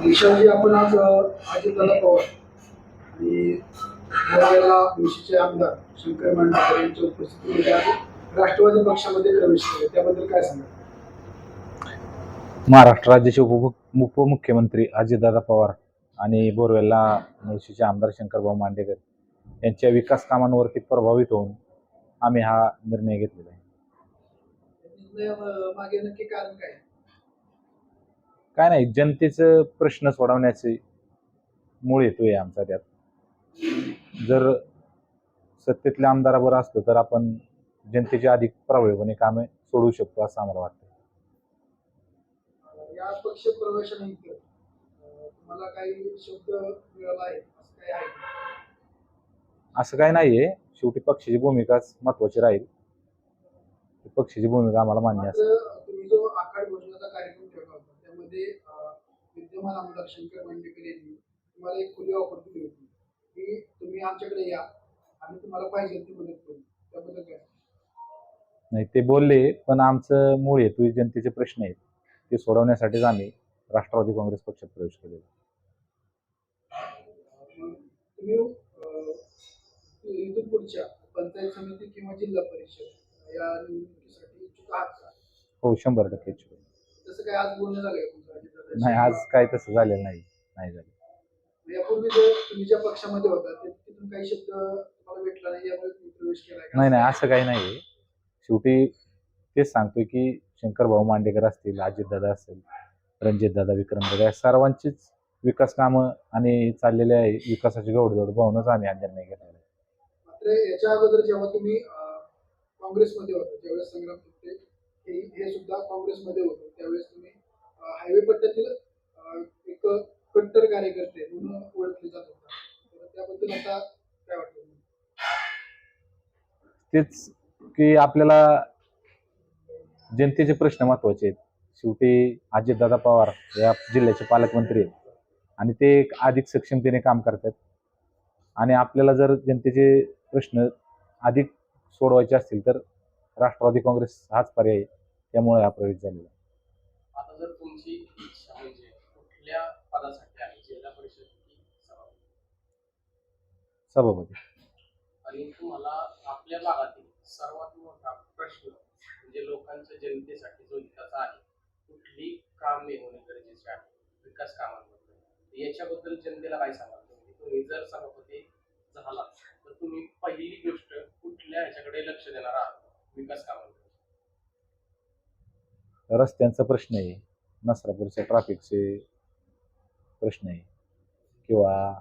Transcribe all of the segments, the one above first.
निशाजी आपण आज अजितदादा पवार आणि गोव्याला मुळशीचे आमदार शंकर मांडकर यांच्या उपस्थितीमध्ये आज राष्ट्रवादी पक्षामध्ये प्रवेश केले. त्याबद्दल काय सांगा महाराष्ट्र राज्याचे उप उपमुख्यमंत्री अजितदादा पवार आणि बोरवेलला मुळशीचे आमदार शंकरभाऊ मांडेकर यांच्या विकास कामांवरती प्रभावित होऊन आम्ही हा निर्णय घेतलेला आहे. निर्णय अं, मागे नक्की कारण काय? काय नाही जनतेचं प्रश्न सोडवण्याचे मूळ आहे आमचा त्यात. जर सत्तेतल्या आमदाराबरोबर असतो तर आपण जनतेची अधिक प्रभावीपणे कामे सोडवू शकतो असं आम्हाला वाटतं या पक्ष प्रवेशानंतर अं, तुम्हाला काही शब्द मिळाला आहे? असं काही आहे का? असं काही नाहीये. शेवटी पक्षाची भूमिकाच महत्वाची राहील. पक्षाची भूमिका आम्हाला मान्य असेल मात्र तुम्ही जो आखाड भोजनाचा कार्यक्रम ठेवला होता त्यामध्ये अं, विद्यमान आमदार शंकर मांडेकर यांनी तुम्हाला एक खुली ऑफर दिली होती. की तुम्ही आमच्याकडे या आणि तुम्हाला पाहिजे ती मदत करू. त्याबद्दल काय? नाही ते बोलले पण आमचं मूळ हेतू जनतेचे प्रश्न आहेत. ते सोडवण्यासाठीच आम्ही राष्ट्रवादी काँग्रेस पक्षात प्रवेश केलेला मग तुम्ही पंचायत समिती किंवा जिल्हा परिषद या निवडणुकीसाठी इच्छुक आहात का? हो शंभर टक्के इच्छुक. तसं काय आज बोलणं झालंय तुमचं? नाही आज काय तसं झालेलं नाही नाही झालं. यापूर्वी जो तुम्ही ज्या पक्षामध्ये होता ते- तिथून काही शब्द तुम्हाला भेटला नाही यामुळे तुम्ही प्रवेश केलाय का? नाही नाही असं काही नाही. आहे शेवटी तेच सांगतोय की शंकरभाऊ मांडेकर असतील अजितदादा असतील रणजितदादा विक्रमदादा या सर्वांचीच विकास कामं आणि चाललेल्या आहे विकासाची गौडदौड पाहूनच आम्ही हा निर्णय घेतलेला आहे. मात्र याच्या अगोदर जेव्हा तुम्ही अं, काँग्रेसमध्ये होता ज्यावेळेस संग्राम हे हे सुद्धा काँग्रेसमध्ये होते त्यावेळेस तुम्ही हायवे पट्ट्यातील एक कट्टर कार्यकर्ते म्हणून ओळखले जात होता. तर त्याबद्दल आता काय वाटतं तेच की आपल्याला जनतेचे प्रश्न महत्त्वाचे आहेत. शेवटी अजितदादा पवार या जिल्ह्याचे पालकमंत्री आहेत. आणि ते एक अधिक सक्षमतेने काम करतात. आणि आपल्याला जर जनतेचे प्रश्न अधिक सोडवायचे असतील तर राष्ट्रवादी काँग्रेस हाच पर्याय त्यामुळे हा प्रवेश झालेला आहे. तुमची इच्छा म्हणजे कुठल्या पदासाठी आहे जिल्हा परिषद की सभापती. सभापती. आणि तुम्हाला आपल्या भागातील सर्वात मोठा प्रश्न म्हणजे लोकांच्या जनतेसाठी जो आहे कुठली कामे होणे गरजेचे आहे विकास कामांबद्दल. याच्याबद्दल जनतेला काय सांगाल? तुम्ही तुम्ही जर सभापती झाला तर तुम्ही पहिली गोष्ट कुठल्या ह्याच्याकडे लक्ष देणार आहात? विकास कामांकडे रस्त्यांचा प्रश्न आहे. नसरापूरच्या ट्रॅफिकचे प्रश्न आहे किंवा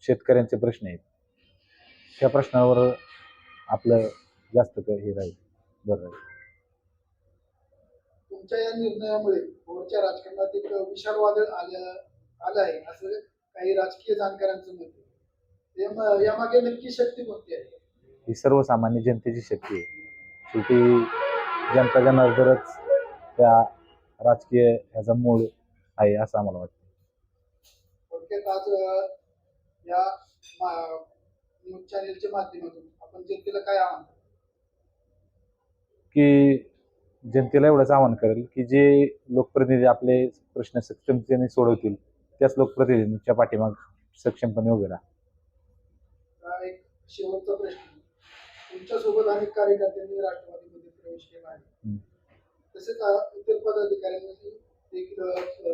शेतकऱ्यांचे प्रश्न आहेत. त्या प्रश्नावर आपलं जास्त हे राहील. बरं राहील. तुमच्या या निर्णयामुळे भोरच्या राजकारणात एक विशाल वादळ आलं आलं आहे. असं काही राजकीय जाणकारांचं मत आहे. यामागे नक्की शक्ती कोणती आहे? ही सर्वसामान्य जनतेची शक्ती आहे. शेवटी जनता जनार्दनच त्या राजकीय ह्याचा मूळ आहे असं आम्हाला वाटतं थोडक्यात आज अं, या मा- न्यूज चॅनेलच्या माध्यमातून आपण जनतेला काय आव्हान कराल? की जनतेला एवढंच आवाहन करेल की जे लोकप्रतिनिधी आपले प्रश्न सक्षमतेने सोडवतील त्याच लोकप्रतिनिधींच्या पाठीमाग सक्षमपणे उभे राहा एक शेवटचा प्रश्न तुमच्यासोबत अनेक कार्यकर्त्यांनी राष्ट्रवादीमध्ये प्रवेश केला आहे हम्म. तसेच इतर पदाधिकाऱ्यांनी देखील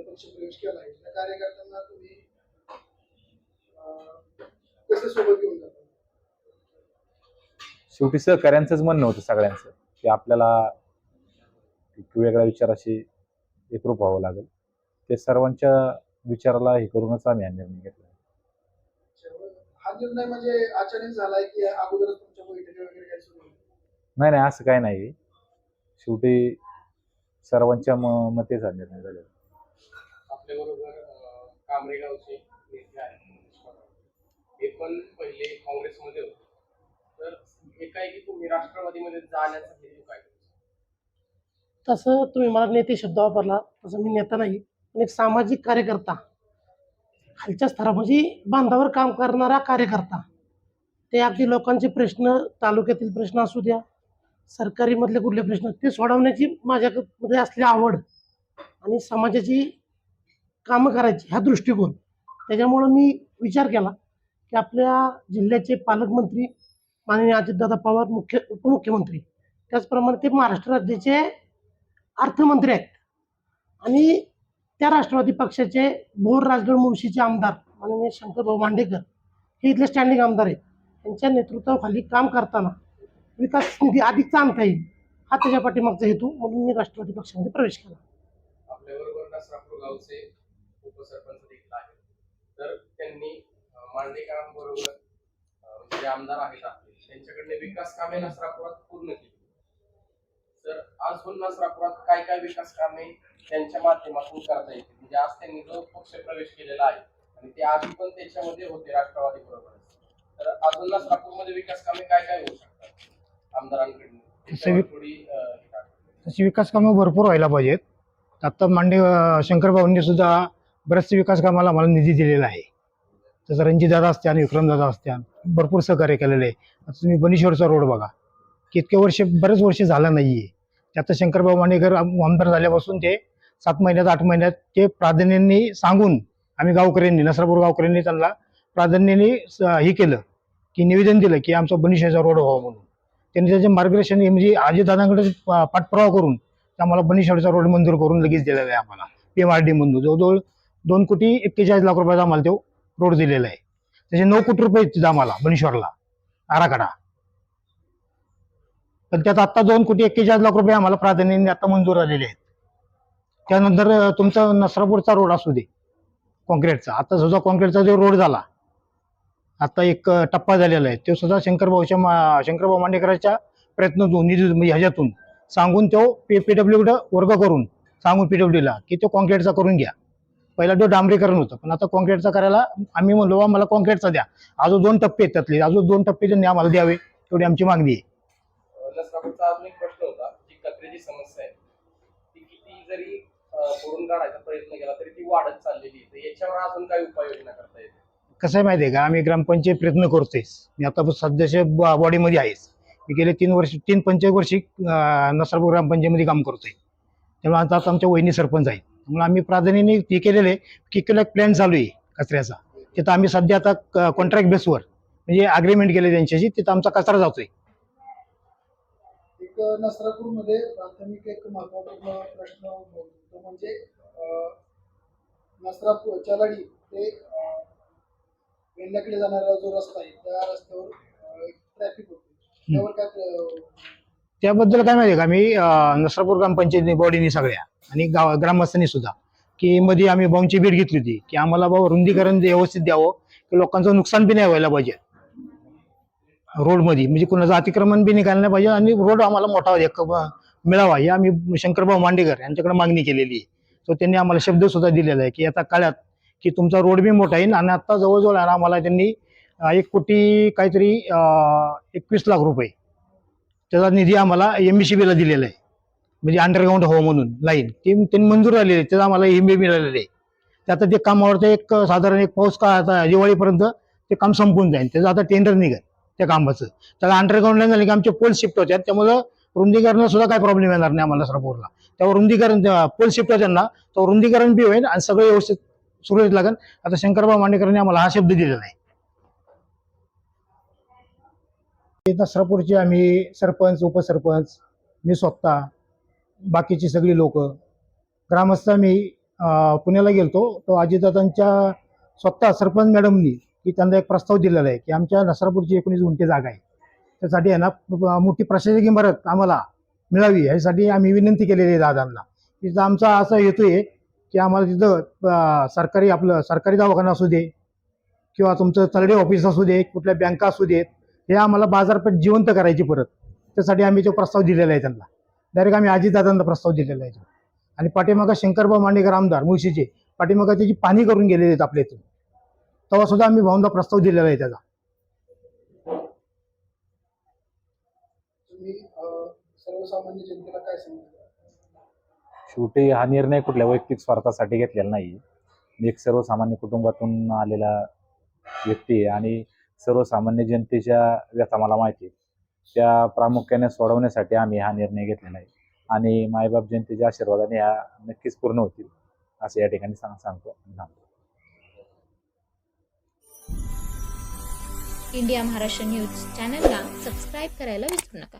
पक्ष प्रवेश केला आहे. त्या कार्यकर्त्यांना तुम्ही कसे सोबत घेऊन जाता? शेवटी सहकार्यांचंच म्हणणं होतं सगळ्यांचं की आपल्याला एक वेगळ्या विचाराशी एकरूप व्हावं लागेल. ते सर्वांच्या विचाराला हे करूनच आम्ही हा निर्णय घेतला हा निर्णय म्हणजे अचानक झालाय की अगोदरच तुमच्या बैठकी वगैरे सुरू? नाही नाही असं काय नाही शेवटी सर्वांच्या म मतेच निर्णय झालेला आपल्याबरोबर अं, कांबळे गावचे नेते आहेत मनीष पवार. हे पण पहिले काँग्रेसमध्ये होते तर एकाएकी तुम्ही राष्ट्रवादीमध्ये जाण्याचा हेतू काय तुमचा? तसं तुम्ही मला नेते शब्द वापरला तसं मी नेता नाही पण एक सामाजिक कार्यकर्ता खालच्या स्तरा म्हणजे बांधावर काम करणारा कार्यकर्ता ते अगदी लोकांचे प्रश्न तालुक्यातील प्रश्न असू द्या सरकारीमधले कुठले प्रश्न ते सोडवण्याची माझ्यामध्ये असली आवड आणि समाजाची कामं करायची ह्या दृष्टिकोन. त्याच्यामुळं मी विचार केला की आपल्या जिल्ह्याचे पालकमंत्री माननीय अजितदादा पवार मुख्य उपमुख्यमंत्री त्याचप्रमाणे ते महाराष्ट्र राज्याचे अर्थमंत्री आहेत. आणि त्या राष्ट्रवादी पक्षाचे भोर राजगड मुळशीचे आमदार माननीय शंकरभाऊ मांडेकर हे इथले स्टँडिंग आमदार आहेत. त्यांच्या नेतृत्वाखाली काम करताना विकास निधी अधिकचा आणता येईल. हा त्याच्या पाठीमागचा हेतू म्हणून मी राष्ट्रवादी पक्षामध्ये प्रवेश केला. आपल्याबरोबर नसरापूर गावचे उपसरपंच देखील आहेत. तर त्यांनी अं, मांडेकरांबरोबर जे आमदार आहेत आपले त्यांच्याकडे विकास कामे नसरापुरात पूर्ण केली. तर अजून नसरापुरात काय काय विकास कामे त्यांच्या माध्यमातून करता येतील? म्हणजे आज त्यांनी जो पक्ष प्रवेश केलेला आहे आणि ते आधी पण त्याच्यामध्ये होते राष्ट्रवादी बरोबर तर अजून नसरापूरमध्ये विकास कामे काय काय होऊ शकतात? आमदारांकडून. थोडी. तशी विकास कामं भरपूर व्हायला पाहिजेत. आत्ता मांडे शंकरभाऊंनी सुद्धा बऱ्याचशा विकास कामाला मला निधी दिलेला आहे. तसं रणजितदादा असत्या आणि विक्रमदादा असत्या भरपूर सहकार्य केलेलं आहे. आता तुम्ही बनीश्वरचा रोड बघा. की इतके वर्ष बरेच वर्ष झालं नाही आहे ते आता शंकरभाऊ मांडेकर आम- आमदार झाल्यापासून ते सात महिन्यात आठ महिन्यात ते प्राधान्याने सांगून आम्ही गावकऱ्यांनी नसरापूर गावकऱ्यांनी त्यांना प्राधान्याने हे केलं की निवेदन दिलं की आमचा बनीश्वरचा रोड व्हावा म्हणून. त्यांनी त्याचे मार्गदर्शन म्हणजे आजीदादांकडे पाठपुरावा करून आम्हाला बनीश्वरचा रोड मंजूर करून लगेच दिलेला आहे आम्हाला. पी एम आर डी मधून. जवळजवळ दोन कोटी एक्केचाळीस लाख रुपयाचा आम्हाला तो रोड दिलेला आहे. त्याचे नऊ कोटी रुपये आहेत तिथं आम्हाला बनीश्वरला आराखडा. पण त्यात आत्ता दोन कोटी एक्केचाळीस लाख रुपये आम्हाला प्राधान्याने आता मंजूर झालेले आहेत. त्यानंतर तुमचा नसरापूरचा रोड असू दे कॉन्क्रीटचा आता सुद्धा कॉन्क्रीटचा जो रोड झाला आता एक टप्पा झालेला आहे. तो सुद्धा शंकरभाऊच्या मा- शंकरभाऊ मांडेकरांच्या प्रयत्नातून निधी म्हणजे ह्याच्यातून सांगून तो पी पी डब्ल्यूकडं वर्ग करून सांगून पी डब्ल्यूला की तो कॉन्क्रीटचा करून घ्या. पहिला तो डांबरीकरण होतं पण आता कॉन्क्रीटचा करायला आम्ही म्हणलो बा मला कॉन्क्रीटचा द्या. अजून दोन टप्पे आहेत त्यातले. अजून दोन टप्पे त्यांनी आम्हाला द्यावे तेवढी आमची मागणी आहे. अजून एक प्रश्न होता जी कचऱ्याची समस्या आहे. ती किती जरी काढायचा प्रयत्न केला तरी ती वाढत चाललेली आहे. याच्यावर अजून काही उपाययोजना करता येते कसं आहे माहिती आहे का? आम्ही ग्रामपंचायत प्रयत्न करतोयच मी आता सध्याच्या बॉ- बॉडीमध्ये आहेच. मी गेले तीन वर्ष तीन पंचायत वर्षी अं, नसरापूर ग्रामपंचायतमध्ये काम करतोय. त्यामुळे आता आता आमच्या वहिनी सरपंच आहेत. त्यामुळे आम्ही प्राधान्याने ते केलेले की केलं प्लॅन चालू आहे कचऱ्याचा. तिथं आम्ही सध्या आता कॉन्ट्रॅक्ट बेसवर म्हणजे अग्रीमेंट केले त्यांच्याशी तिथं आमचा कचरा जातोय. एक नसरापूरमध्ये प्राथमिक एक महत्त्वपूर्ण प्रश्न तो म्हणजे नसरापूर चलाडी ते अं, जाणारा जो रस्ता आहे त्या रस्त्यावर ट्रॅफिक होते. त्यावर काय प्र- त्याबद्दल काय माहिती आहे का? आम्ही अं, नसरापूर ग्रामपंचायत बॉडीनी सगळ्या आणि गाव ग्रामस्थांनी सुद्धा की मध्ये आम्ही बाऊंची भेट घेतली होती की आम्हाला बाबा रुंदीकरण व्यवस्थित द्यावं की लोकांचं नुकसान बी नाही व्हायला पाहिजे. रोडमध्ये म्हणजे कुणाचं अतिक्रमण बी निघालं नाही पाहिजे आणि रोड आम्हाला मोठा एक ब- मिळावा. ही आम्ही शंकरभाऊ मांडेकर यांच्याकडे मागणी केलेली आहे. तर त्यांनी आम्हाला शब्द सुद्धा दिलेला आहे की आता काळात की तुमचा रोड बी मोठा येईल आणि आता जवळजवळ आहे ना आम्हाला त्यांनी एक कोटी काहीतरी एकवीस लाख रुपये त्याचा निधी आम्हाला एम बी बीला दिलेला आहे. म्हणजे अंडरग्राऊंड हवं म्हणून लाईन ते त्यांनी मंजूर झालेली आहे त्याचा आम्हाला एम बी मिळालेलं. आहे ते आता ते काम आवडतं एक साधारण एक पाऊस का आता दिवाळीपर्यंत ते काम संपून जाईल. त्याचं आता टेंडर निघेल त्या कामाचं. त्याला अंडरग्राऊंड लाईन झाले की आमचे पोल शिफ्ट होत्या त्यामुळं रुंदीकरणाला सुद्धा काय प्रॉब्लेम येणार नाही आम्हाला सरापूरला. त्यावर रुंदीकरण पोल शिफ्ट होत्या ना तो रुंदीकरण बी होईल आणि सगळं व्यवस्थित सुरूच लागेल. आता शंकरबाब मांडेकरांनी आम्हाला हा शब्द दिलेला आहे. ते नसरापूरचे आम्ही सरपंच उपसरपंच मी स्वतः बाकीची सगळी लोक ग्रामस्थ मी पुण्याला गेलतो. तो अजितदादांच्या स्वतः सरपंच मॅडमनी की त्यांना एक प्रस्ताव दिलेला आहे की आमच्या नसरापूरची एकोणीस गुंठे जागा आहे. त्यासाठी आहे ना मोठी प्रशासकीय इमारत आम्हाला मिळावी यासाठी आम्ही विनंती केलेली आहे दादांना. तिथं आमचा असा हेतू आहे की आम्हाला तिथं सरकारी आपलं सरकारी दवाखाना असू दे किंवा तुमचं तरडे ऑफिस असू दे कुठल्या बँका असू देत हे आम्हाला बाजारपेठ जिवंत करायची परत. त्यासाठी आम्ही तो प्रस्ताव दिलेला आहे त्यांना. डायरेक्ट आम्ही अजितदादांना प्रस्ताव दिलेला आहे. आणि पाठीमागं शंकरबाब मांडेकर आमदार मुळशीचे पाठीमागं त्याची पाणी करून गेलेले आहेत आपल्या इथून. तेव्हा सुद्धा आम्ही भाऊंना प्रस्ताव दिलेला आहे त्याचा. सर्वसामान्य जनतेला काय सांगता? शेवटी हा निर्णय कुठल्या वैयक्तिक स्वार्थासाठी घेतलेला नाही मी एक सर्वसामान्य कुटुंबातून आलेला व्यक्ती आहे आणि सर्वसामान्य जनतेच्या व्यथा मला माहिती आहे. त्या प्रामुख्याने सोडवण्यासाठी आम्ही हा निर्णय घेतलेला आहे आणि मायबाप जनतेच्या आशीर्वादाने ह्या नक्कीच पूर्ण होतील असं या ठिकाणी सांग सांगतो आणि इंडिया महाराष्ट्र न्यूज चॅनलला सबस्क्राईब करायला विसरू नका.